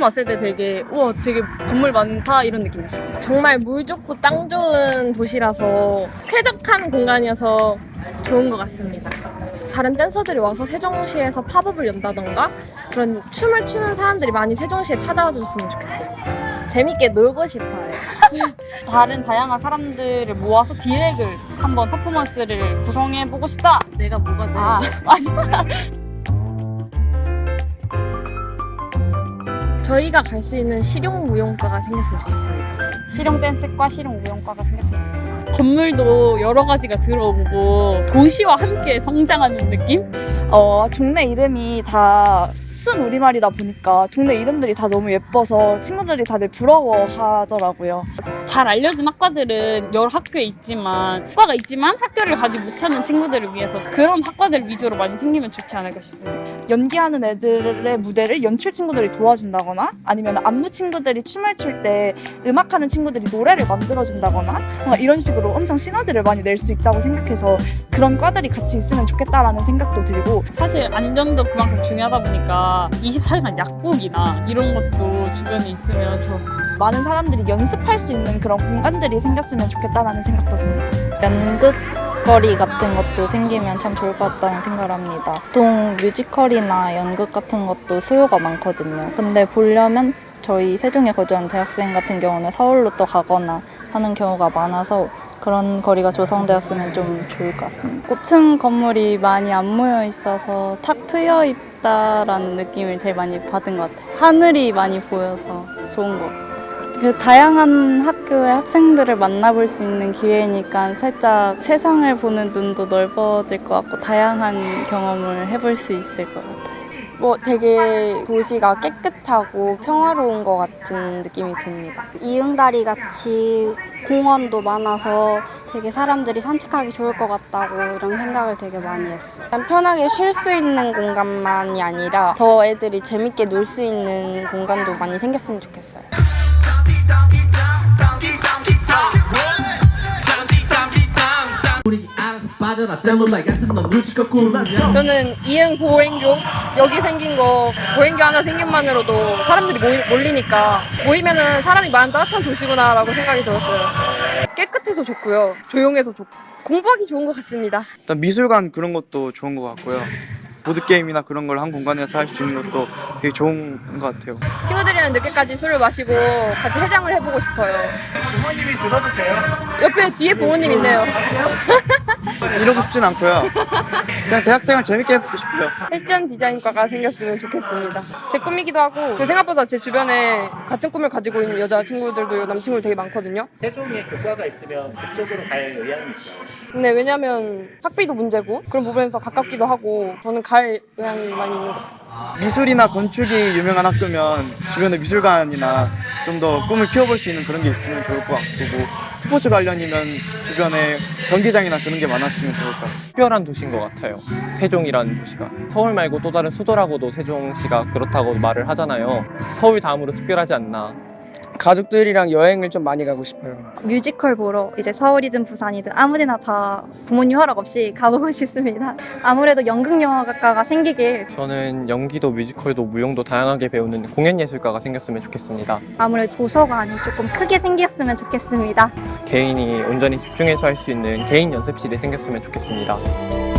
처음 왔을 때 되게 우와 되게 건물 많다 이런 느낌이었어요. 정말 물 좋고 땅 좋은 도시라서 쾌적한 공간이어서 좋은 것 같습니다. 다른 댄서들이 와서 세종시에서 팝업을 연다던가 그런 춤을 추는 사람들이 많이 세종시에 찾아와 줬으면 좋겠어요. 재밌게 놀고 싶어요. 다른 다양한 사람들을 모아서 디렉을 한번 퍼포먼스를 구성해 보고 싶다. 내가 뭐가 돼? 아, 저희가 갈 수 있는 실용 무용과가 생겼으면 좋겠습니다. 실용 댄스과 실용 무용과가 생겼으면 좋겠어. 건물도 여러 가지가 들어오고 도시와 함께 성장하는 느낌? 어, 동네 이름이 다 순 우리말이다 보니까 동네 이름들이 다 너무 예뻐서 친구들이 다들 부러워하더라고요. 잘 알려진 학과들은 여러 학교에 있지만 학과가 있지만 학교를 가지 못하는 친구들을 위해서 그런 학과들 위주로 많이 생기면 좋지 않을까 싶습니다. 연기하는 애들의 무대를 연출 친구들이 도와준다거나 아니면 안무 친구들이 춤을 출 때 음악하는 친구들이 노래를 만들어준다거나 뭔가 이런 식으로 엄청 시너지를 많이 낼 수 있다고 생각해서 그런 과들이 같이 있으면 좋겠다라는 생각도 들고 사실 안전도 그만큼 중요하다 보니까 24시간 약국이나 이런 것도 주변에 있으면 같아요. 많은 사람들이 연습할 수 있는 그런 공간들이 생겼으면 좋겠다라는 생각도 듭니다. 연극거리 같은 것도 생기면 참 좋을 것 같다는 생각을 합니다. 보통 뮤지컬이나 연극 같은 것도 수요가 많거든요. 근데 보려면 저희 세종에 거주하는 대학생 같은 경우는 서울로 또 가거나 하는 경우가 많아서 그런 거리가 조성되었으면 좀 좋을 것 같습니다. 고층 건물이 많이 안 모여 있어서 탁 트여 있 다라는 느낌을 제일 많이 받은 것 같아요. 하늘이 많이 보여서 좋은 것 같아요. 그 다양한 학교의 학생들을 만나볼 수 있는 기회니까 살짝 세상을 보는 눈도 넓어질 것 같고 다양한 경험을 해볼 수 있을 것 같아요. 뭐 되게 도시가 깨끗하고 평화로운 것 같은 느낌이 듭니다. 이응다리 같이 공원도 많아서 되게 사람들이 산책하기 좋을 것 같다고 이런 생각을 되게 많이 했어요. 그냥 편하게 쉴 수 있는 공간만이 아니라 더 애들이 재밌게 놀 수 있는 공간도 많이 생겼으면 좋겠어요. 빠져라 쌤물라이 같은 놈 눈치껏 굴러서 저는 이응 보행교 여기 생긴 거 보행교 하나 생긴만으로도 사람들이 모이, 몰리니까 모이면은 사람이 많은 따뜻한 도시구나라고 생각이 들었어요. 깨끗해서 좋고요. 조용해서 좋고 공부하기 좋은 것 같습니다. 일단 미술관 그런 것도 좋은 것 같고요. 보드 게임이나 그런 걸 한 공간에서 할 수 있는 것도 되게 좋은 것 같아요. 친구들이랑 늦게까지 술을 마시고 같이 해장을 해보고 싶어요. 부모님이 들어도 돼요? 옆에 뒤에 부모님 있네요. 이러고 싶진 않고요. 그냥 대학생활 재밌게 해보고 싶어요. 패션 디자인과가 생겼으면 좋겠습니다. 제 꿈이기도 하고 제 생각보다 제 주변에 같은 꿈을 가지고 있는 여자 친구들도 남친구들 되게 많거든요. 세종에 교과가 있으면 그쪽으로 갈 의향이 있어요 근데 왜냐면 학비도 문제고 그런 부분에서 가깝기도 하고 저는 갈 의향이 많이 있는 것 같아요. 미술이나 건축이 유명한 학교면 주변에 미술관이나 좀 더 꿈을 키워볼 수 있는 그런 게 있으면 좋을 것 같고 뭐 스포츠 관련이면 주변에 경기장이나 그런 게 많았으면 좋을 것 같아요. 특별한 도시인 것 같아요. 세종이라는 도시가 서울 말고 또 다른 수도라고도 세종시가 그렇다고 말을 하잖아요. 서울 다음으로 특별하지 않나. 가족들이랑 여행을 좀 많이 가고 싶어요. 뮤지컬 보러 이제 서울이든 부산이든 아무데나 다 부모님 허락 없이 가보고 싶습니다. 아무래도 연극영화과가 생기길 저는 연기도 뮤지컬도 무용도 다양하게 배우는 공연예술과가 생겼으면 좋겠습니다. 아무래도 도서관이 조금 크게 생겼으면 좋겠습니다. 개인이 온전히 집중해서 할 수 있는 개인 연습실이 생겼으면 좋겠습니다.